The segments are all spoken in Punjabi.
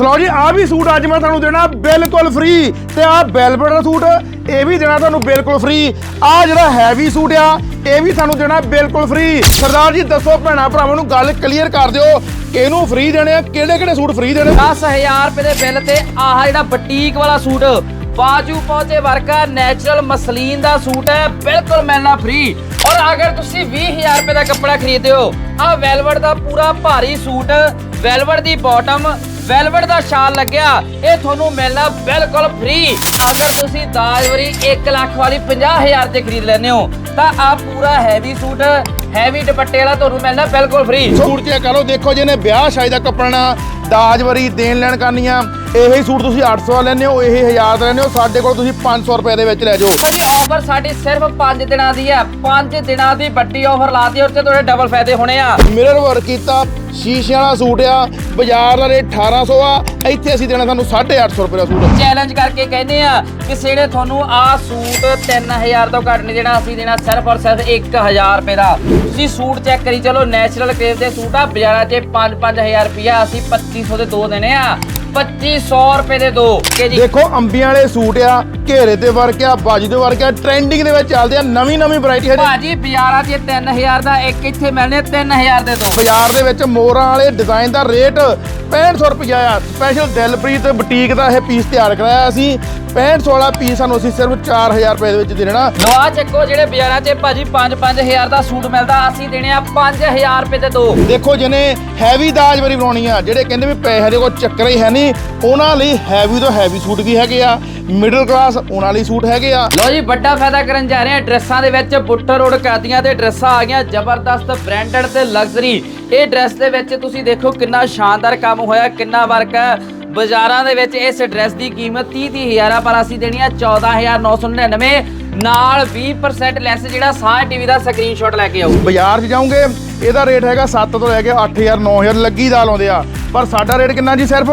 ਸਲੋ ਜੀ ਆ ਵੀ ਸੂਟ ਅੱਜ ਮੈਂ ਤੁਹਾਨੂੰ ਦੇਣਾ ਬਿਲਕੁਲ ਫ੍ਰੀ ਤੇ ਆ ਵੈਲਵਟ ਦਾ ਸੂਟ, ਇਹ ਵੀ ਦੇਣਾ ਤੁਹਾਨੂੰ ਬਿਲਕੁਲ ਫ੍ਰੀ ਆ ਜਿਹੜਾ ਹੈਵੀ ਸੂਟ ਆ, ਇਹ ਵੀ ਤੁਹਾਨੂੰ ਦੇਣਾ ਬਿਲਕੁਲ ਫ੍ਰੀ ਸਰਦਾਰ ਜੀ, ਦੱਸੋ ਭੈਣਾ ਭਰਾਵਾਂ ਨੂੰ ਗੱਲ ਕਲੀਅਰ ਕਰ ਦਿਓ, ਕਿਹਨੂੰ ਫ੍ਰੀ ਦੇਣੇ ਆ, ਕਿਹੜੇ ਕਿਹੜੇ ਸੂਟ ਫ੍ਰੀ ਦੇਣੇ? 10000 ਰੁਪਏ ਦੇ ਬਿੱਲ ਤੇ ਆਹ ਜਿਹੜਾ ਬੁਟੀਕ ਵਾਲਾ ਸੂਟ, ਬਾਜੂ ਪਹੁੰਚੇ ਵਰਗਾ ਨੈਚੁਰਲ ਮਸਲੀਨ ਦਾ ਸੂਟ ਹੈ, ਬਿਲਕੁਲ ਮਿਲਣਾ ਫ੍ਰੀ ਔਰ ਅਗਰ ਤੁਸੀਂ 20000 ਰੁਪਏ ਦਾ ਕੱਪੜਾ ਖਰੀਦਦੇ ਹੋ, ਆਹ ਵੈਲਵਟ ਦਾ ਪੂਰਾ ਭਾਰੀ ਸੂਟ ਵੈਲਵਟ ਦੀ ਬਾਟਮ ਵੈਲਵਟ ਦਾ ਸ਼ਾਲ ਲੱਗਿਆ। ਇਹ ਤੁਹਾਨੂੰ ਮਿਲਣਾ ਬਿਲਕੁਲ ਫ੍ਰੀ ਅਗਰ ਤੁਸੀਂ ਦਾਜਵਰੀ 1 ਲੱਖ ਵਾਲੀ 50000 ਤੇ ਖਰੀਦ ਲੈਂਦੇ ਹੋ ਤਾਂ ਆਹ ਪੂਰਾ ਹੈਵੀ ਸੂਟ ਹੈਵੀ ਦੁਪੱਟੇ ਵਾਲਾ ਤੁਹਾਨੂੰ ਮਿਲਣਾ ਬਿਲਕੁਲ ਫ੍ਰੀ ਸੂਟ ਚੈੱਕ ਕਰੋ ਦੇਖੋ ਜਿਹਨੇ ਵਿਆਹ ਸ਼ਾਦੀ ਦਾ ਕੱਪੜਾ ਦਾਜ ਵਰੀ ਦੇਣ ਲੈਣ ਕਰਨੀਆਂ। ਇਹੀ ਸੂਟ ਤੁਸੀਂ 800 ਦਾ ਲੈਂਦੇ ਹੋ ਇਹ 1000 ਦਾ ਲੈਂਦੇ ਹੋ ਸਾਡੇ ਕੋਲ ਤੁਸੀਂ 500 ਰੁਪਏ ਦੇ ਵਿੱਚ ਲੈ ਜਾਓ। ਸਾਡੀ ਆਫਰ ਸਾਡੀ ਸਿਰਫ 5 ਦਿਨਾਂ ਦੀ ਹੈ। 5 ਦਿਨਾਂ ਦੀ ਵੱਡੀ ਆਫਰ ਲਾਤੀ ਔਰ ਤੇ ਤੁਹਾਡੇ ਡਬਲ ਫਾਇਦੇ ਹੋਣੇ ਆ। ਮਿਰਰ ਵਰਕ ਕੀਤਾ ਸ਼ੀਸ਼ਿਆਂ ਵਾਲਾ ਸੂਟ ਆ, ਬਾਜ਼ਾਰ ਦਾ ਰੇਟ 1800 ਆ, ਇੱਥੇ ਅਸੀਂ ਦੇਣਾ ਤੁਹਾਨੂੰ 850 ਰੁਪਏ ਦਾ ਸੂਟ। ਚੈਲੰਜ ਕਰਕੇ ਕਹਿੰਦੇ ਆ ਕਿਸੇ ਨੇ ਤੁਹਾਨੂੰ ਆਹ ਸੂਟ 3000 ਤੋਂ ਘੱਟ ਨਹੀਂ ਦੇਣਾ, ਅਸੀਂ ਦੇਣਾ ਸਿਰਫ ਔਰ ਸਿਰਫ 1000 ਰੁਪਏ ਦਾ। ਤੁਸੀਂ ਸੂਟ ਚੈੱਕ ਕਰੀ ਚਲੋ, ਨੈਚੁਰਲ ਕ੍ਰੇਵ ਦੇ ਸੂਟ ਆ, ਬਾਜ਼ਾਰਾਂ 'ਚ 5-5000 ਰੁਪਿਆ ਅਸੀਂ 2500 ਦੇ ਦੋ ਦੇਣੇ ਆ। 2500 ਰੁਪਏ ਦੇ ਦੋ ਕਿ ਜੀ ਦੇਖੋ ਅੰਬੀਆਂ ਵਾਲੇ ਸੂਟ ਆ ਘੇਰੇ ਤੇ ਵਰਕ ਆ ਬਾਜੂ ਦੇ ਵਰਕ ਆ ਟ੍ਰੈਂਡਿੰਗ ਦੇ ਵਿੱਚ ਚੱਲਦੇ ਆ ਨਵੀਂ ਨਵੀਂ ਵੈਰਾਈਟੀ ਹੈ ਭਾਜੀ ਬਾਜ਼ਾਰਾਂ 'ਚ 3000 ਦਾ ਇੱਕ ਇੱਥੇ ਮਿਲਣੇ 3000 ਦੇ ਦੋ ਬਾਜ਼ਾਰ ਦੇ ਵਿੱਚ ਮੋਰਾਂ ਵਾਲੇ ਡਿਜ਼ਾਈਨ ਦਾ ਰੇਟ 6500 ਰੁਪਇਆ ਆ ਸਪੈਸ਼ਲ ਦਿਲਪ੍ਰੀਤ ਬੁਟੀਕ ਦਾ ਇਹ ਪੀਸ ਤਿਆਰ ਕਰਾਇਆ ਅਸੀਂ। 6500 ਵਾਲਾ ਪੀਸ ਸਾਨੂੰ ਅਸੀਂ ਸਿਰਫ 4000 ਰੁਪਏ ਦੇ ਵਿੱਚ ਦੇ ਦੇਣਾ। ਲਵਾ ਚੱਕੋ ਜਿਹੜੇ ਬਾਜ਼ਾਰਾਂ 'ਚ ਭਾਜੀ 5-5000 ਦਾ ਸੂਟ ਮਿਲਦਾ ਅਸੀਂ ਦੇਣੇ ਆ 5000 ਰੁਪਏ ਦੇ ਦੋ। ਦੇਖੋ ਜਿਹਨੇ ਹੈਵੀ ਦਾਜ ਵਰੀ ਬਣਾਉਣੀ ਆ ਜਿਹੜੇ ਕਹਿੰਦੇ ਵੀ ਪੈਸੇ ਦੇ ਕੋਲ ਚੱਕਰ ਹੀ ਹੈ ਨਹੀਂ ਉਹਨਾਂ ਲਈ ਹੈਵੀ ਤੋਂ ਹੈਵੀ ਸੂਟ ਵੀ ਹੈਗੇ ਆ ਮਿਡਲ ਕਲਾਸ ਉਹਨਾਂ ਲਈ ਸੂਟ ਹੈਗੇ ਆ। ਲੋ ਜੀ ਵੱਡਾ ਫਾਇਦਾ ਕਰਨ ਜਾ ਰਹੇ ਹਾਂ ਡਰੈਸਾਂ ਦੇ ਵਿੱਚ ਬੁੱਟਰ ਰੋਡ ਕਾਦੀਆਂ ਤੇ ਡਰੈਸਾਂ ਆ ਗਈਆਂ ਜ਼ਬਰਦਸਤ ਬ੍ਰਾਂਡਡ ਤੇ ਲਗਜ਼ਰੀ ਇਹ ਡਰੈਸ ਦੇ ਵਿੱਚ ਤੁਸੀਂ ਦੇਖੋ ਕਿੰਨਾ ਸ਼ਾਨਦਾਰ ਕੰਮ ਹੋਇਆ ਕਿੰਨਾ ਵਰਕ ਹੈ ਬਾਜ਼ਾਰਾਂ ਦੇ ਵਿੱਚ ਇਸ ਡਰੈਸ ਦੀ ਕੀਮਤ 30 30 ਹਜ਼ਾਰ ਆ, ਪਰ ਅਸੀਂ ਦੇਣੀ ਆ 14999 ਨਾਲ 20% ਲੈਸ ਜਿਹੜਾ ਸਾਹ ਟੀਵੀ ਦਾ ਸਕਰੀਨਸ਼ਾਟ ਲੈ ਕੇ ਆਓ ਬਾਜ਼ਾਰ 'ਚ ਜਾਓਗੇ ਇਹਦਾ ਰੇਟ ਹੈਗਾ 7 ਤੋਂ ਲੈ ਕੇ 8000 9000 ਲੱਗੀ ਦਾ ਲਾਉਂਦੇ ਆ। ਪਰ ਸਾਡਾ ਰੇਟ ਕਿੰਨਾ ਜੀ ਸਿਰਫ?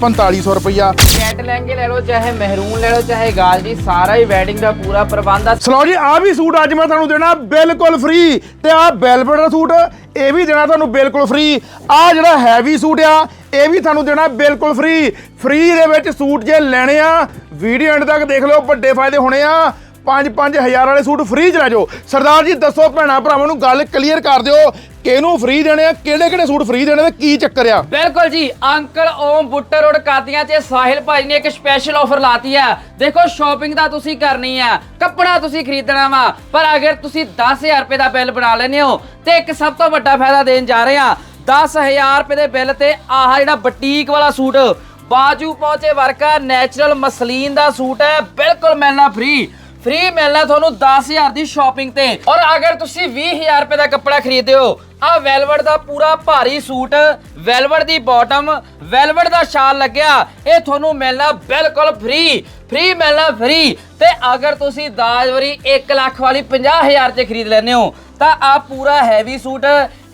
4500 ਰੁਪਈਆ। ਜੈਟ ਲਹਿੰਗੇ ਲੈ ਲਓ ਚਾਹੇ ਮਹਿਰੂਨ ਲੈ ਲਓ ਚਾਹੇ ਗਾਲ ਜੀ ਸਾਰਾ ਹੀ ਵੈਡਿੰਗ ਦਾ ਪੂਰਾ ਪ੍ਰਬੰਧ ਆ। ਸਲੋ ਜੀ ਆ ਵੀ ਸੂਟ ਅੱਜ ਮੈਂ ਤੁਹਾਨੂੰ ਦੇਣਾ ਬਿਲਕੁਲ ਫ੍ਰੀ ਤੇ ਆ ਵੈਲਵਟ ਦਾ ਸੂਟ ਇਹ ਵੀ ਦੇਣਾ ਤੁਹਾਨੂੰ ਬਿਲਕੁਲ ਫ੍ਰੀ ਆ ਜਿਹੜਾ ਹੈਵੀ ਸੂਟ ਆ ਇਹ ਵੀ ਤੁਹਾਨੂੰ ਦੇਣਾ ਬਿਲਕੁਲ ਫ੍ਰੀ ਫ੍ਰੀ ਦੇ ਵਿੱਚ ਸੂਟ ਜੇ ਲੈਣੇ ਆ ਵੀਡੀਓ ਐਂਡ ਤੱਕ ਦੇਖ ਲਓ ਵੱਡੇ ਫਾਇਦੇ ਹੋਣੇ ਆ। 5-5000 ਵਾਲੇ ਸੂਟ ਫ੍ਰੀ ਚ ਲੈ ਜਾਓ। ਸਰਦਾਰ ਜੀ, ਦੱਸੋ ਭੈਣਾ ਭਰਾਵਾਂ ਨੂੰ ਗੱਲ ਕਲੀਅਰ ਕਰ ਦਿਓ। ਕਿਹਨੂੰ ਫ੍ਰੀ ਦੇਣੇ ਆ ਕਿਹੜੇ ਕਿਹੜੇ ਸੂਟ ਫ੍ਰੀ ਦੇਣੇ ਤੇ ਕੀ ਚੱਕਰ ਆ? ਬਿਲਕੁਲ ਜੀ, ਅੰਕਲ ਓਮ ਬੁੱਟਰ ਰੋਡ ਕਾਦੀਆਂ ਤੇ ਸਾਹਿਲ ਭਾਈ ਨੇ ਇੱਕ ਸਪੈਸ਼ਲ ਆਫਰ ਲਾਤੀ ਆ। ਦੇਖੋ ਸ਼ਾਪਿੰਗ ਤਾਂ ਤੁਸੀਂ ਕਰਨੀ ਆ, ਕੱਪੜਾ ਤੁਸੀਂ ਖਰੀਦਣਾ ਵਾ, ਪਰ ਅਗਰ ਤੁਸੀਂ 10000 ਰੁਪਏ ਦਾ ਬਿੱਲ ਬਣਾ ਲੈਨੇ ਹੋ, ਤੇ ਇੱਕ ਸਭ ਤੋਂ ਵੱਡਾ ਫਾਇਦਾ ਦੇਣ ਜਾ ਰਹੇ ਆ। 10000 ਰੁਪਏ ਦੇ ਬਿੱਲ ਤੇ ਆਹ ਜਿਹੜਾ ਬੁਟੀਕ ਵਾਲਾ ਸੂਟ, ਬਾਜੂ ਪਹੁੰਚੇ ਵਰਕਾ ਨੈਚੁਰਲ ਮਸਲੀਨ ਦਾ ਸੂਟ ਹੈ, ਬਿਲਕੁਲ ਮਿਲਣਾ ਫ੍ਰੀ ਫ੍ਰੀ ਮਿਲਣਾ ਤੁਹਾਨੂੰ 10000 ਦੀ ਸ਼ਾਪਿੰਗ ਤੇ। ਔਰ ਅਗਰ ਤੁਸੀਂ 20000 ਰੁਪਏ ਦਾ ਕੱਪੜਾ ਖਰੀਦਦੇ ਹੋ ਆ ਵੈਲਵਟ ਦਾ ਪੂਰਾ ਭਾਰੀ ਸੂਟ ਵੈਲਵਟ ਦੀ ਬਾਟਮ ਵੈਲਵਟ ਦਾ ਸ਼ਾਲ ਲੱਗਿਆ, ਇਹ ਤੁਹਾਨੂੰ ਮਿਲਣਾ ਬਿਲਕੁਲ ਫ੍ਰੀ ਫ੍ਰੀ ਮਿਲਣਾ ਫ੍ਰੀ ਤੇ ਅਗਰ ਤੁਸੀਂ ਦਾਜਵਰੀ 1 ਲੱਖ ਵਾਲੀ 50000 ਤੇ ਖਰੀਦ ਲੈਂਦੇ ਹੋ, ਤਾਂ ਆ ਪੂਰਾ ਹੈਵੀ ਸੂਟ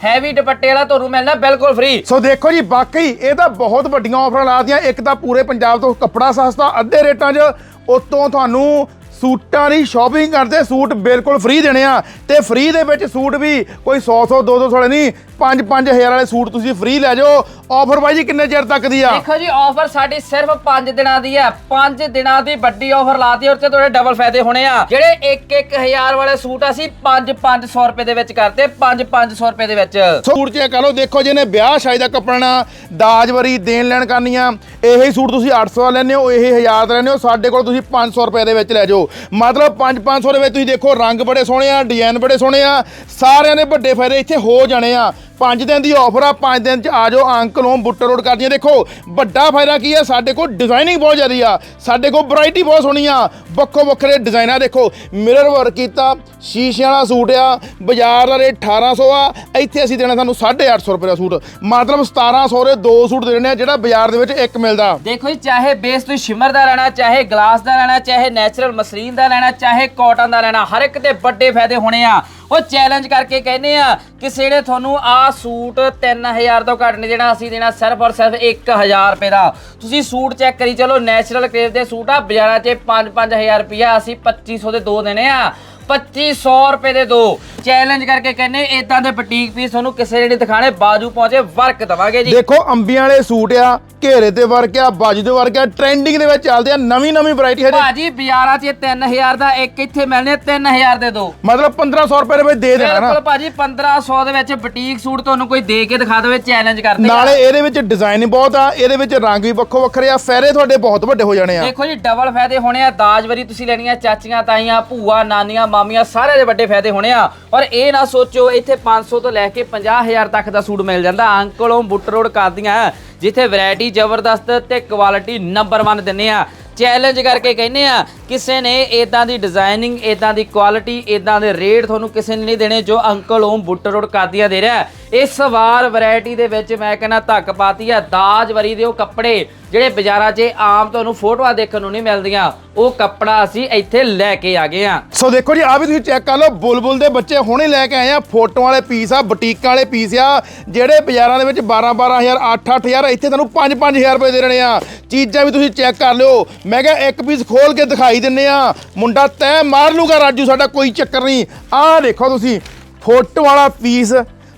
ਹੈਵੀ ਦੁਪੱਟੇ ਵਾਲਾ ਤੁਹਾਨੂੰ ਮਿਲਣਾ ਬਿਲਕੁਲ ਫ੍ਰੀ ਸੋ ਦੇਖੋ ਜੀ, ਵਾਕਈ ਇਹ ਤਾਂ ਬਹੁਤ ਵੱਡੀਆਂ ਆਫਰਾਂ ਲਾਤੀਆਂ ਇੱਕ ਤਾਂ ਪੂਰੇ ਪੰਜਾਬ ਤੋਂ ਕੱਪੜਾ ਸਸਤਾ, ਅੱਧੇ ਰੇਟਾਂ 'ਚ। ਉਤੋਂ ਤੁਹਾਨੂੰ ਸੂਟਾਂ ਦੀ ਸ਼ਾਪਿੰਗ ਕਰਦੇ ਸੂਟ ਬਿਲਕੁਲ ਫ੍ਰੀ ਦੇਣੇ ਆ। ਤੇ ਫ੍ਰੀ ਦੇ ਵਿੱਚ ਸੂਟ ਵੀ ਕੋਈ 100 100 200 ਵਾਲੇ ਨਹੀਂ 5 5000 ਵਾਲੇ ਸੂਟ ਤੁਸੀਂ ਫ੍ਰੀ ਲੈ ਜਾਓ। ਆਫਰ ਬਾਈ ਜੀ ਕਿੰਨੇ ਚਿਰ ਤੱਕ ਦੀ ਆ? ਦੇਖੋ ਜੀ ਆਫਰ ਸਾਡੀ ਸਿਰਫ 5 ਦਿਨਾਂ ਦੀ ਹੈ 5 ਦਿਨਾਂ ਦੀ ਵੱਡੀ ਆਫਰ ਲਾਤੀ ਔਰ ਤੇ ਤੁਹਾਡੇ ਡਬਲ ਫਾਇਦੇ ਹੋਣੇ ਆ। ਜਿਹੜੇ 1-1000 ਵਾਲੇ ਸੂਟ ਅਸੀਂ 5-500 ਰੁਪਏ ਦੇ ਵਿੱਚ ਕਰਤੇ 5-500 ਰੁਪਏ ਦੇ ਵਿੱਚ। ਸੂਟ ਚੈੱਕ ਕਰੋ ਦੇਖੋ ਜਿਹਨੇ ਵਿਆਹ ਸ਼ਾਦੀ ਦਾ ਕੱਪੜਾ ਦਾਜ ਵਰੀ ਦੇਣ ਲੈਣ ਕਰਨੀਆਂ ਇਹੀ ਸੂਟ ਤੁਸੀਂ 800 ਦਾ ਲੈਂਦੇ ਹੋ ਇਹ 1000 ਦਾ ਲੈਂਦੇ ਹੋ ਸਾਡੇ ਕੋਲ ਤੁਸੀਂ 500 ਰੁਪਏ ਦੇ ਵਿੱਚ ਲੈ ਜਾਓ। ਮਤਲਬ 5-500 ਦੇ ਵਿੱਚ ਤੁਸੀਂ ਦੇਖੋ ਰੰਗ ਬੜੇ ਸੋਹਣੇ ਆ ਡਿਜ਼ਾਈਨ ਬੜੇ ਸੋਹਣੇ ਆ, ਸਾਰਿਆਂ ਦੇ ਵੱਡੇ ਫਾਇਦੇ ਇੱਥੇ ਹੋ ਜਾਣੇ ਆ। ਪੰਜ ਦਿਨ ਦੀ ਆਫਰ ਆ, ਪੰਜ ਦਿਨ ਚ ਆ ਜਾਓ ਅੰਕਲ ਹੋਮ ਬੁੱਟਰ ਰੋਡ ਕਰਦੀਆਂ। ਦੇਖੋ, ਵੱਡਾ ਫਾਇਦਾ ਕੀ ਆ, ਸਾਡੇ ਕੋਲ ਡਿਜ਼ਾਈਨਿੰਗ ਬਹੁਤ ਜ਼ਿਆਦੀ ਆ, ਸਾਡੇ ਕੋਲ ਵੈਰਾਈਟੀ ਬਹੁਤ ਸੋਹਣੀ ਆ। ਵੱਖੋ ਵੱਖਰੇ ਡਿਜ਼ਾਈਨਾਂ ਦੇਖੋ ਮਿਰਰ ਵਰਕ ਕੀਤਾ, ਸ਼ੀਸ਼ਿਆਂ ਵਾਲਾ ਸੂਟ ਆ, ਬਾਜ਼ਾਰ ਦਾ ਰੇਟ 1800 ਆ, ਇੱਥੇ ਅਸੀਂ ਦੇਣਾ ਤੁਹਾਨੂੰ 850 ਰੁਪਏ ਦਾ ਸੂਟ। ਮਤਲਬ 1700 ਦੇ ਦੋ ਸੂਟ ਦੇਣੇ ਆ, ਜਿਹੜਾ ਬਾਜ਼ਾਰ ਦੇ ਵਿੱਚ ਇੱਕ ਮਿਲਦਾ। ਦੇਖੋ ਜੀ, ਚਾਹੇ ਬੇਸ ਤੁਸੀਂ ਸ਼ਿਮਰ ਦਾ ਲੈਣਾ, ਚਾਹੇ ਗਲਾਸ ਦਾ ਲੈਣਾ, ਚਾਹੇ ਨੈਚੁਰਲ ਮਸਲੀਨ ਦਾ ਲੈਣਾ, ਚਾਹੇ ਕਾਟਨ ਦਾ ਲੈਣਾ, ਹਰ ਇੱਕ ਦੇ ਵੱਡੇ ਫਾਇਦੇ ਹੋਣੇ ਆ। ਉਹ ਚੈਲੰਜ ਕਰਕੇ ਕਹਿੰਦੇ ਆ ਕਿਸੇ ਨੇ ਤੁਹਾਨੂੰ ਆ ਸੂਟ 3000 ਤੋਂ ਘੱਟ ਨਹੀਂ ਦੇਣਾ, ਅਸੀਂ ਦੇਣਾ ਸਿਰਫ ਔਰ ਸਿਰਫ 1000 ਰੁਪਏ ਦਾ। ਤੁਸੀਂ ਸੂਟ ਚੈੱਕ ਕਰੀ, ਚਲੋ ਨੈਚੁਰਲ ਕ੍ਰੇਵ ਦੇ ਸੂਟ ਆ, ਬਾਜ਼ਾਰਾਂ 'ਚ 5-5000 ਰੁਪਿਆ ਅਸੀਂ 2500 ਦੇ ਦੋ ਦੇਣੇ ਆ। 2500 ਰੁਪਏ ਦੇ ਦੋ। ਚੈਲੰਜ ਕਰਕੇ ਕਹਿੰਨੇ ਇਦਾਂ ਦੇ ਬੁਟੀਕ ਪੀਸ ਤੁਹਾਨੂੰ ਕਿਸੇ ਜਿਹੜੇ ਦਿਖਾਣੇ ਬਾਜੂ ਪਹੁੰਚੇ ਵਰਕ ਦਵਾਂਗੇ ਜੀ। ਦੇਖੋ ਅੰਬੀਆਂ ਵਾਲੇ ਸੂਟ ਆ ਘੇਰੇ ਤੇ ਵਰਕ ਆ ਬਾਜੂ ਦੇ ਵਰਕ ਆ ਟ੍ਰੈਂਡਿੰਗ ਦੇ ਵਿੱਚ ਚੱਲਦੇ ਆ ਨਵੀਂ ਨਵੀਂ ਵੈਰਾਈਟੀ ਹਜੇ। ਭਾਜੀ ਬਾਜ਼ਾਰਾਂ 'ਚ ਇਹ 3000 ਦਾ ਇੱਕ ਇੱਥੇ ਮਿਲਣੇ 3000 ਦੇ ਦੋ। ਮਤਲਬ 1500 ਰੁਪਏ ਦੇ ਵਿੱਚ ਦੇ ਦੇਣਾ ਨਾ। ਬਿਲਕੁਲ ਭਾਜੀ 1500 ਦੇ ਵਿੱਚ ਬੁਟੀਕ ਸੂਟ ਤੁਹਾਨੂੰ ਕੋਈ ਦੇ ਕੇ ਦਿਖਾ ਦੇਵੇ ਚੈਲੰਜ ਕਰਦੇ ਆ। ਨਾਲੇ ਇਹਦੇ ਵਿੱਚ ਡਿਜ਼ਾਈਨ ਬਹੁਤ ਆ ਇਹਦੇ ਵਿੱਚ ਰੰਗ ਵੀ ਵੱਖੋ ਵੱਖਰੇ ਆ ਫੈਰੇ ਤੁਹਾਡੇ ਬਹੁਤ ਵੱਡੇ ਹੋ ਜਾਣੇ ਆ। ਦੇਖੋ ਜੀ ਡਬਲ ਫਾਇਦੇ ਹੋਣੇ ਆ ਦਾਜਵਰੀ ਤੁਸੀਂ ਲੈਣੀ ਆ ਚਾਚੀਆਂ ਤਾਈਆਂ ਭੂਆ ਨਾਨੀਆਂ ਮਾਮੀਆਂ ਸਾਰਿਆਂ ਦੇ ਵੱਡੇ ਫਾਇਦੇ ਹੋਣੇ ਆ। ਪਰ ਇਹ ਨਾ ਸੋਚੋ, ਇੱਥੇ 500 ਤੋਂ ਲੈ ਕੇ 50000 ਤੱਕ ਦਾ ਸੂਟ ਮਿਲ ਜਾਂਦਾ। ਅੰਕਲੋਂ ਬੁੱਟ ਰੋਡ ਕਰਦੀਆਂ, ਜਿੱਥੇ ਵੈਰਾਈਟੀ ਜ਼ਬਰਦਸਤ ਤੇ ਕੁਆਲਿਟੀ ਨੰਬਰ 1 ਦਿੰਨੇ ਆ। ਚੈਲੰਜ ਕਰਕੇ ਕਹਿੰਨੇ ਆ, ਕਿਸੇ ਨੇ ਇਦਾਂ ਦੀ ਡਿਜ਼ਾਈਨਿੰਗ ਇਦਾਂ ਦੀ ਕੁਆਲਿਟੀ ਇਦਾਂ ਦੇ ਰੇਟ ਤੁਹਾਨੂੰ ਕਿਸੇ ਨੇ ਨਹੀਂ ਦੇਣੇ, ਜੋ ਅੰਕਲ ਓਮ ਬੁੱਟ ਰੋਡ ਕਰਦੀਆਂ ਦੇ ਰਿਹਾ। ਇਸ ਵਾਰ ਵੈਰਾਈਟੀ ਦੇ ਵਿੱਚ ਮੈਂ ਕਹਿੰਦਾ ਧੱਕ ਪਾਤੀ ਆ। ਦਾਜ ਵਰੀ ਦੇ ਉਹ ਕੱਪੜੇ, ਜਿਹੜੇ ਬਾਜ਼ਾਰਾਂ 'ਚ ਆਮ ਤੁਹਾਨੂੰ ਫੋਟੋਆਂ ਦੇਖਣ ਨੂੰ ਨਹੀਂ ਮਿਲਦੀਆਂ, ਉਹ ਕੱਪੜਾ ਅਸੀਂ ਇੱਥੇ ਲੈ ਕੇ ਆ ਗਏ ਆ। ਸੋ ਦੇਖੋ ਜੀ ਆ ਵੀ ਤੁਸੀਂ ਚੈੱਕ ਕਰ ਲਓ, ਬੁਲਬੁਲ ਦੇ ਬੱਚੇ ਹੁਣੇ ਲੈ ਕੇ ਆਏ ਆ। ਫੋਟੋਆਂ ਵਾਲੇ ਪੀਸ ਆ, ਬੁਟੀਕਾਂ ਵਾਲੇ ਪੀਸ ਆ, ਜਿਹੜੇ ਬਾਜ਼ਾਰਾਂ ਦੇ ਵਿੱਚ 12 12000 8 8000 ਇੱਥੇ ਤੁਹਾਨੂੰ 5 5000 ਰੁਪਏ ਦੇ ਰਹੇ ਆ। ਚੀਜ਼ਾਂ ਵੀ ਤੁਸੀਂ ਚੈੱਕ ਕਰ ਲਿਓ। ਮੈਂ ਕਿਹਾ ਇੱਕ ਪੀਸ ਖੋਲ ਕੇ ਦਿਖਾਈ ਦਿੰਨੇ ਆ। ਮੁੰਡਾ ਤੈ ਮਾਰ ਲੂਗਾ ਰਾਜੂ, ਸਾਡਾ ਕੋਈ ਚੱਕਰ ਨਹੀਂ। ਆਹ ਦੇਖੋ ਤੁਸੀਂ, ਫੋਟੋ ਵਾਲਾ ਪੀਸ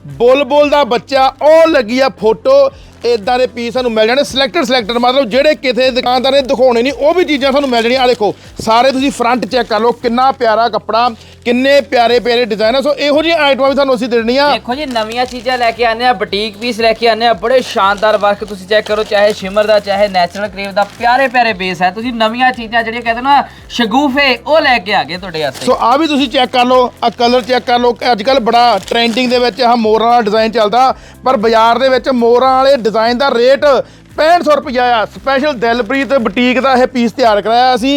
ਬੁਲਬੁਲ ਦਾ ਬੱਚਾ ਉਹ ਲੱਗੀ ਆ ਫੋਟੋ ਇਦਾਂ ਦੇ ਪੀਸ ਸਾਨੂੰ ਮਿਲ ਜਾਣੇ ਸਿਲੈਕਟਡ ਸਿਲੈਕਟਡ ਮਤਲਬ ਜਿਹੜੇ ਕਿਤੇ ਦੁਕਾਨਦਾਰ ਨੇ ਦਿਖਾਉਣੇ ਨਹੀਂ ਉਹ ਵੀ ਚੀਜ਼ਾਂ ਤੁਹਾਨੂੰ ਮਿਲ ਜਾਣੀਆਂ। ਆ ਦੇਖੋ ਸਾਰੇ ਤੁਸੀਂ ਫਰੰਟ ਚੈੱਕ ਕਰ ਲਓ ਕਿੰਨਾ ਪਿਆਰਾ ਕੱਪੜਾ ਕਿੰਨੇ ਪਿਆਰੇ ਪਿਆਰੇ ਡਿਜ਼ਾਈਨ ਆ। ਸੋ ਇਹੋ ਜਿਹੀ ਆਈਟਮਾਂ ਵੀ ਤੁਹਾਨੂੰ ਅਸੀਂ ਦੇਣੀਆਂ। ਦੇਖੋ ਜੀ ਨਵੀਆਂ ਚੀਜ਼ਾਂ ਲੈ ਕੇ ਆਨੇ ਆ ਬੁਟੀਕ ਪੀਸ ਲੈ ਕੇ ਆਨੇ ਆ ਬੜੇ ਸ਼ਾਨਦਾਰ ਵਰਕ ਤੁਸੀਂ ਚੈੱਕ ਕਰੋ ਚਾਹੇ ਸ਼ਿਮਰ ਦਾ ਚਾਹੇ ਨੈਚੁਰਲ ਕਰੀਮ ਦਾ ਪਿਆਰੇ ਪਿਆਰੇ ਬੇਸ ਹੈ। ਤੁਸੀਂ ਨਵੀਆਂ ਚੀਜ਼ਾਂ ਜਿਹੜੀਆਂ ਕਹਿੰਦੇ ਨਾ ਸ਼ਗੂਫੇ ਉਹ ਲੈ ਕੇ ਆ ਗਏ ਤੁਹਾਡੇ ਵਾਸਤੇ ਸੋ ਆ ਵੀ ਤੁਸੀਂ ਚੈੱਕ ਕਰ ਲਓ ਆ ਕਲਰ ਚੈੱਕ ਕਰ ਲਓ। ਅੱਜ ਕੱਲ ਬੜਾ ਟ੍ਰੈਂਡਿੰਗ ਦੇ ਵਿੱਚ ਆ ਮੋਰਾਂ ਵਾਲਾ ਡਿਜ਼ਾਈਨ ਚੱਲਦਾ ਪਰ ਬਾਜ਼ਾਰ ਦੇ ਵਿੱਚ ਮੋਰਾਂ ਵਾਲੇ ਡਿਜ਼ਾਈਨ ਦਾ ਰੇਟ 6500 ਰੁਪਇਆ ਆ। ਸਪੈਸ਼ਲ ਦਿਲਪ੍ਰੀਤ ਬੁਟੀਕ ਦਾ ਇਹ ਪੀਸ ਤਿਆਰ ਕਰਾਇਆ ਅਸੀਂ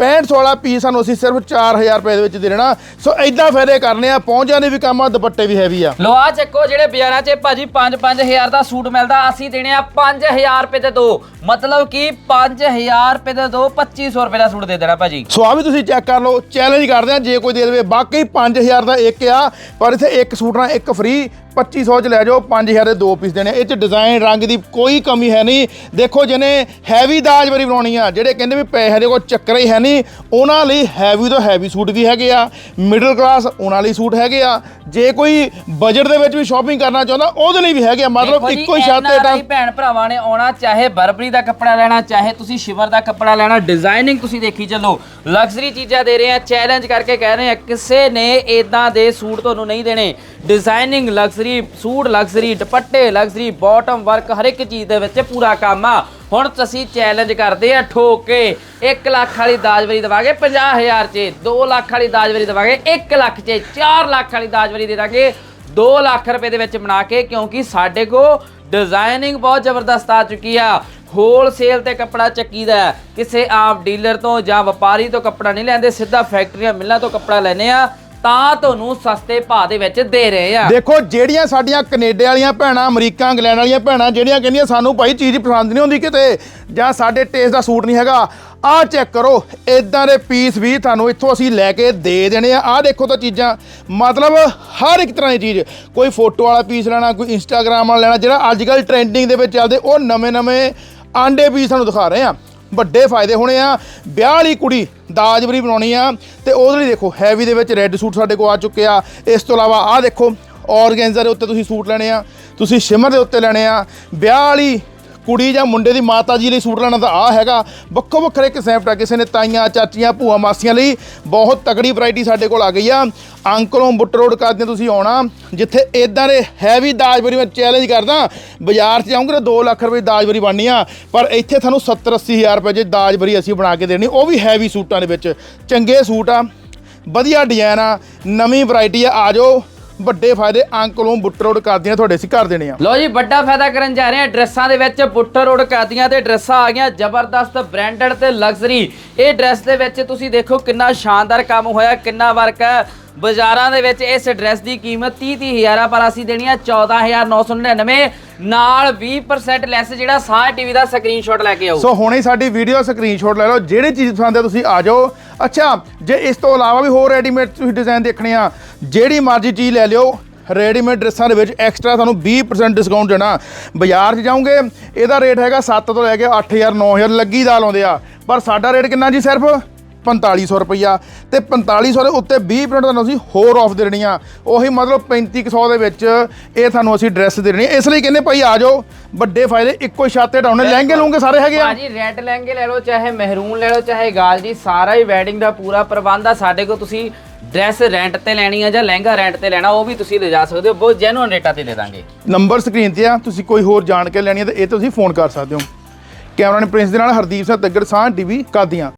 6500 ਵਾਲਾ ਪੀਸ ਸਾਨੂੰ ਅਸੀਂ ਸਿਰਫ 4000 ਰੁਪਏ ਦੇ ਵਿੱਚ ਦੇ ਦੇਣਾ। ਸੋ ਐਦਾਂ ਫਾਇਦੇ ਕਰਨੇ ਆ ਪਹੁੰਚਾਂ ਦੇ ਵੀ ਕੰਮ ਆ ਦੁਪੱਟੇ ਵੀ ਹੈਵੀ ਆ। ਲੋ ਆ ਚੱਕੋ ਜਿਹੜੇ ਬਾਜ਼ਾਰਾਂ 'ਚ ਭਾਜੀ 5-5000 ਦਾ ਸੂਟ ਮਿਲਦਾ ਅਸੀਂ ਦੇਣੇ ਆ 5000 ਰੁਪਏ ਦੇ ਦੋ। ਮਤਲਬ ਕਿ 5000 ਰੁਪਏ ਦੇ ਦੋ 2500 ਰੁਪਏ ਦਾ ਸੂਟ ਦੇ ਦੇਣਾ ਭਾਜੀ। ਸੋ ਆ ਵੀ ਤੁਸੀਂ ਚੈੱਕ ਕਰ ਲਓ ਚੈਲੰਜ ਕਰਦੇ ਆ ਜੇ ਕੋਈ ਦੇ ਦੇਵੇ ਬਾਕੀ 5000 ਦਾ ਇੱਕ ਆ ਪਰ ਇੱਥੇ ਇੱਕ ਸੂਟ ਨਾਲ ਇੱਕ ਫ੍ਰੀ 2500 ਚ ਲੈ ਜਾਓ 5000 ਦੇ ਦੋ ਪੀਸ ਦੇਣੇ ਇਹ ਚ ਡਿਜ਼ਾਈਨ ਰੰਗ ਦੀ ਕੋਈ ਕਮੀ ਹੈ ਨਹੀਂ। ਦੇਖੋ ਜਿਹਨੇ ਹੈਵੀ ਦਾਜ ਵਾਰੀ ਬਣਾਉਣੀ ਆ ਜਿਹੜੇ ਕਹਿੰਦੇ ਵੀ ਪੈਸੇ ਦੇ ਕੋਲ ਚੱਕਰ ਹੀ ਹੈ ਨਹੀਂ ਉਹਨਾਂ ਲਈ ਹੈਵੀ ਤੋਂ ਹੈਵੀ ਸੂਟ ਵੀ ਹੈਗੇ ਆ ਮਿਡਲ ਕਲਾਸ ਉਹਨਾਂ ਲਈ ਸੂਟ ਹੈਗੇ ਆ। ਜੇ ਕੋਈ ਬਜਟ ਦੇ ਵਿੱਚ ਵੀ ਸ਼ਾਪਿੰਗ ਕਰਨਾ ਚਾਹੁੰਦਾ ਉਹਦੇ ਲਈ ਵੀ ਹੈਗੇ ਆ। ਮਤਲਬ ਇੱਕੋ ਹੀ ਛੱਤ ਤੇ ਤਾਂ ਭੈਣ ਭਰਾਵਾਂ ਨੇ ਆਉਣਾ ਚਾਹੇ ਬਰਬਰੀ ਦਾ ਕੱਪੜਾ ਲੈਣਾ ਚਾਹੇ ਤੁਸੀਂ ਸ਼ਿਵਰ ਦਾ ਕੱਪੜਾ ਲੈਣਾ ਡਿਜ਼ਾਈਨਿੰਗ ਤੁਸੀਂ ਦੇਖੀ ਚੱਲੋ। ਲਗਜ਼ਰੀ ਚੀਜ਼ਾਂ ਦੇ ਰਹੇ ਆ ਚੈਲੰਜ ਕਰਕੇ ਕਹਿ ਰਹੇ ਆ ਕਿਸੇ ਨੇ ਇਦਾਂ ਦੇ ਸੂਟ ਤੁਹਾਨੂੰ ਨਹੀਂ ਦੇਣੇ। ਡਿਜ਼ਾਈਨਿੰਗ ਲਗਜ਼ਰੀ ਸੂਟ ਲਗਜ਼ਰੀ ਦੁਪੱਟੇ ਲਗਜ਼ਰੀ ਬਾਟਮ ਵਰਕ ਹਰ ਇੱਕ ਚੀਜ਼ ਦੇ ਵਿੱਚ ਪੂਰਾ ਕੰਮ ਆ। ਹੁਣ ਤੁਸੀਂ ਚੈਲੰਜ ਕਰਦੇ ਆ ਠੋਕ। ਕੇ 1 ਲੱਖ ਵਾਲੀ ਦਾਜਵਰੀ ਦਵਾਂਗੇ 50000 ਚ। 2 ਲੱਖ ਵਾਲੀ ਦਾਜਵਰੀ ਦਵਾਂਗੇ 1 ਲੱਖ ਚ। 4 ਲੱਖ ਵਾਲੀ ਦਾਜਵਰੀ ਦੇ ਦਾਂਗੇ। 2 ਲੱਖ ਰੁਪਏ ਦੇ ਵਿੱਚ ਬਣਾ ਕੇ, ਕਿਉਂਕਿ ਸਾਡੇ ਕੋ ਡਿਜ਼ਾਈਨਿੰਗ ਬਹੁਤ ਜ਼ਬਰਦਸਤ ਆ ਚੁੱਕੀ ਆ। ਹੋਲਸੇਲ ਤੇ ਕੱਪੜਾ ਚੱਕੀਦਾ ਹੈ। ਕਿਸੇ ਆਪ ਡੀਲਰ ਤੋਂ ਜਾਂ ਵਪਾਰੀ ਤੋਂ ਕੱਪੜਾ ਨਹੀਂ ਲੈਂਦੇ, ਸਿੱਧਾ ਫੈਕਟਰੀਆਂ ਮਿੱਲਾਂ ਤੋਂ ਕੱਪੜਾ ਲੈਨੇ ਆ। ਤਾਂ ਤੁਹਾਨੂੰ ਸਸਤੇ ਭਾਅ ਦੇ ਵਿੱਚ ਦੇ ਰਹੇ ਆ। ਦੇਖੋ, ਜਿਹੜੀਆਂ ਸਾਡੀਆਂ ਕੈਨੇਡਾ ਵਾਲੀਆਂ ਭੈਣਾਂ, ਅਮਰੀਕਾ, ਇੰਗਲੈਂਡ ਵਾਲੀਆਂ ਭੈਣਾਂ, ਜਿਹੜੀਆਂ ਕਹਿੰਦੀਆਂ ਸਾਨੂੰ ਭਾਈ ਚੀਜ਼ ਪਸੰਦ ਨਹੀਂ ਹੁੰਦੀ ਕਿਤੇ, ਜਾਂ ਸਾਡੇ ਟੇਸਟ ਦਾ ਸੂਟ ਨਹੀਂ ਹੈਗਾ, ਆਹ ਚੈੱਕ ਕਰੋ ਇਦਾਂ ਦੇ ਪੀਸ ਵੀ ਤੁਹਾਨੂੰ ਇੱਥੋਂ ਅਸੀਂ ਲੈ ਕੇ ਦੇ ਦੇਣੇ ਆ। ਆਹ ਦੇਖੋ ਤਾਂ ਚੀਜ਼ਾਂ, ਮਤਲਬ ਹਰ ਇੱਕ ਤਰ੍ਹਾਂ ਦੀ ਚੀਜ਼, ਕੋਈ ਫੋਟੋ ਵਾਲਾ ਪੀਸ ਲੈਣਾ, ਕੋਈ ਇੰਸਟਾਗ੍ਰਾਮ ਵਾਲਾ ਲੈਣਾ, ਜਿਹੜਾ ਅੱਜ ਕੱਲ ਟ੍ਰੈਂਡਿੰਗ ਦੇ ਵਿੱਚ ਚੱਲਦੇ, ਉਹ ਨਵੇਂ-ਨਵੇਂ ਆਂਡੇ ਪੀਸ ਤੁਹਾਨੂੰ ਦਿਖਾ ਰਹੇ ਆ। ਵੱਡੇ ਫਾਇਦੇ ਹੋਣੇ ਆ। ਵਿਆਹ ਵਾਲੀ ਕੁੜੀ ਦਾਜਵਰੀ ਬਣਾਉਣੀ ਆ ਤੇ ਉਹਦੇ ਲਈ ਦੇਖੋ ਹੈਵੀ ਦੇ ਵਿੱਚ ਰੈੱਡ ਸੂਟ ਸਾਡੇ ਕੋਲ ਆ ਚੁੱਕੇ ਆ। ਇਸ ਤੋਂ ਇਲਾਵਾ ਆਹ ਦੇਖੋ ਔਰਗੈਂਜ਼ਾ ਦੇ ਉੱਤੇ ਤੁਸੀਂ ਸੂਟ ਲੈਣੇ ਆ, ਤੁਸੀਂ ਸ਼ਿਮਰ ਦੇ ਉੱਤੇ ਲੈਣੇ ਆ। ਵਿਆਹ ਵਾਲੀ ਕੁੜੀ ਜਾਂ ਮੁੰਡੇ ਦੀ ਮਾਤਾ ਜੀ ਲਈ ਸੂਟ ਲੈਣਾ ਤਾਂ ਆ ਹੈਗਾ। ਵੱਖੋ ਵੱਖਰੇ ਕਿਸਮ ਆ, ਕਿਸੇ ਨੇ ਤਾਈਆਂ, ਚਾਚੀਆਂ, ਭੂਆ, ਮਾਸੀਆਂ ਲਈ ਬਹੁਤ ਤਕੜੀ ਵੈਰਾਈਟੀ ਸਾਡੇ ਕੋਲ ਆ ਗਈ ਆ। ਅੰਕਲੋਂ ਬੁੱਟ ਰੋਡ ਕਰਦੇ ਤੁਸੀਂ ਆਉਣਾ। ਜਿੱਥੇ ਇਦਾਂ ਦੇ ਹੈਵੀ ਦਾਜਬਰੀ ਮੈਂ ਚੈਲੰਜ ਕਰਦਾ, ਬਾਜ਼ਾਰ 'ਚ ਜਾਉਂਗੇ ਤਾਂ 2 ਲੱਖ ਰੁਪਏ ਦਾਜਬਰੀ ਬਣਨੀ ਆ। ਪਰ ਇੱਥੇ ਤੁਹਾਨੂੰ 70 80 ਹਜ਼ਾਰ ਰੁਪਏ 'ਚ ਦਾਜਬਰੀ ਅਸੀਂ ਬਣਾ ਕੇ ਦੇਣੀ, ਉਹ ਵੀ ਹੈਵੀ ਸੂਟਾਂ ਦੇ ਵਿੱਚ। ਚੰਗੇ ਸੂਟ ਆ, ਵਧੀਆ ਡਿਜ਼ਾਈਨ ਆ, ਨਵੀਂ ਵੈਰਾਈਟੀ ਆ ਆ ਜਾਓ। ਵੱਡੇ ਫਾਇਦੇ ਅੰਕਲੋਂ ਬੁੱਟ ਰੋਡ ਕਰਦੀਆਂ ਤੁਹਾਡੇ ਅਸੀਂ ਕਰ ਦੇਣੇ ਆ। ਲੋ ਜੀ, ਵੱਡਾ ਫਾਇਦਾ ਕਰਨ ਜਾ ਰਹੇ ਆ ਡਰੈਸਾਂ ਦੇ ਵਿੱਚ। ਬੁੱਟਰ ਰੋਡ ਕਰਦੀਆਂ ਤੇ ਡਰੈਸਾਂ ਆ ਗਈਆਂ ਜ਼ਬਰਦਸਤ ਬ੍ਰਾਂਡਡ ਤੇ ਲਗਜ਼ਰੀ ਇਹ ਡਰੈਸ ਦੇ ਵਿੱਚ ਤੁਸੀਂ ਦੇਖੋ ਕਿੰਨਾ ਸ਼ਾਨਦਾਰ ਕੰਮ ਹੋਇਆ, ਕਿੰਨਾ ਵਰਕ ਹੈ। ਬਾਜ਼ਾਰਾਂ ਦੇ ਵਿੱਚ ਇਸ ਡਰੈਸ ਦੀ ਕੀਮਤ 30 ਹਜ਼ਾਰ ਆ ਪਰ ਅਸੀਂ ਦੇਣੀ ਆ 14999 ਨਾਲ 20% ਲੈਸ ਜਿਹੜਾ ਸਾਹ ਟੀਵੀ ਦਾ ਸਕਰੀਨਸ਼ਾਟ ਲੈ ਕੇ ਆਓ ਸੋ ਹੁਣੇ ਸਾਡੀ ਵੀਡੀਓ ਸਕਰੀਨਸ਼ਾਟ ਲੈ ਲਓ। ਜਿਹੜੀ ਚੀਜ਼ ਪਸੰਦ ਆ, ਤੁਸੀਂ ਆ ਜਾਓ। ਅੱਛਾ, ਜੇ ਇਸ ਤੋਂ ਇਲਾਵਾ ਵੀ ਹੋਰ ਰੈਡੀਮੇਡ ਤੁਸੀਂ ਡਿਜ਼ਾਈਨ ਦੇਖਣੇ ਆ, ਜਿਹੜੀ ਮਰਜ਼ੀ ਚੀਜ਼ ਲੈ ਲਿਓ ਰੈਡੀਮੇਡ ਡਰੈਸਾਂ ਦੇ ਵਿੱਚ ਐਕਸਟਰਾ ਤੁਹਾਨੂੰ 20% ਡਿਸਕਾਊਂਟ ਦੇਣਾ। ਬਾਜ਼ਾਰ 'ਚ ਜਾਓਗੇ, ਇਹਦਾ ਰੇਟ ਹੈਗਾ 7 ਤੋਂ ਲੈ ਕੇ 8000 9000 ਲੱਗੀ ਦਾ ਲਾਉਂਦੇ ਆ। ਪਰ ਸਾਡਾ ਰੇਟ ਕਿੰਨਾ ਜੀ, ਸਿਰਫ? 4500 ਰੁਪਈਆ ਤੇ 4500 ਦੇ ਉੱਤੇ 20% ਤੁਹਾਨੂੰ ਅਸੀਂ ਹੋਰ ਆਫ ਦੇਣੀ ਆ ਉਹੀ ਮਤਲਬ 3500 ਦੇ ਵਿੱਚ ਇਹ ਤੁਹਾਨੂੰ ਅਸੀਂ ਡਰੈਸ ਦੇਣੀ। ਇਸ ਲਈ ਕਹਿੰਦੇ ਭਾਈ ਆ ਜਾਓ ਵੱਡੇ ਫਾਇਦੇ ਇੱਕੋ ਛੱਤ ਤੇ ਡਾਉਣੇ ਲਹਿੰਗੇ ਲੂੰਗੇ ਸਾਰੇ ਹੈਗੇ ਆ। ਭਾਜੀ ਰੈੱਡ ਲਹਿੰਗੇ ਲੈ ਲਓ ਚਾਹੇ ਮਹਿਰੂਨ ਲੈ ਲਓ ਚਾਹੇ ਗਾਲ ਜੀ ਸਾਰਾ ਹੀ ਵੈਡਿੰਗ ਦਾ ਪੂਰਾ ਪ੍ਰਬੰਧ ਆ। ਸਾਡੇ ਕੋਲ ਤੁਸੀਂ ਡਰੈਸ ਰੈਂਟ ਤੇ ਲੈਣੀ ਆ ਜਾਂ ਲਹਿੰਗਾ ਰੈਂਟ ਤੇ ਲੈਣਾ ਉਹ ਵੀ ਤੁਸੀਂ ਲਿਜਾ ਸਕਦੇ ਹੋ। ਬਹੁਤ ਜੈਨੂਅਨ ਰੇਟਾਂ ਤੇ ਦੇ ਦਾਂਗੇ। ਨੰਬਰ ਸਕਰੀਨ ਤੇ ਆ ਤੁਸੀਂ ਕੋਈ ਹੋਰ ਜਾਣਕਾਰੀ ਲੈਣੀ ਹੈ ਤਾਂ ਇਹ ਤੁਸੀਂ ਫੋਨ ਕਰ ਸਕਦੇ ਹੋ। ਕੈਮਰਾਮੈਨ ਪ੍ਰਿੰਸ ਦੇ ਨਾਲ ਹਰਦੀਪ ਸਿੰਘ ਤੱਗੜ ਸਾਹ ਟੀਵੀ ਕਾਦੀਆਂ।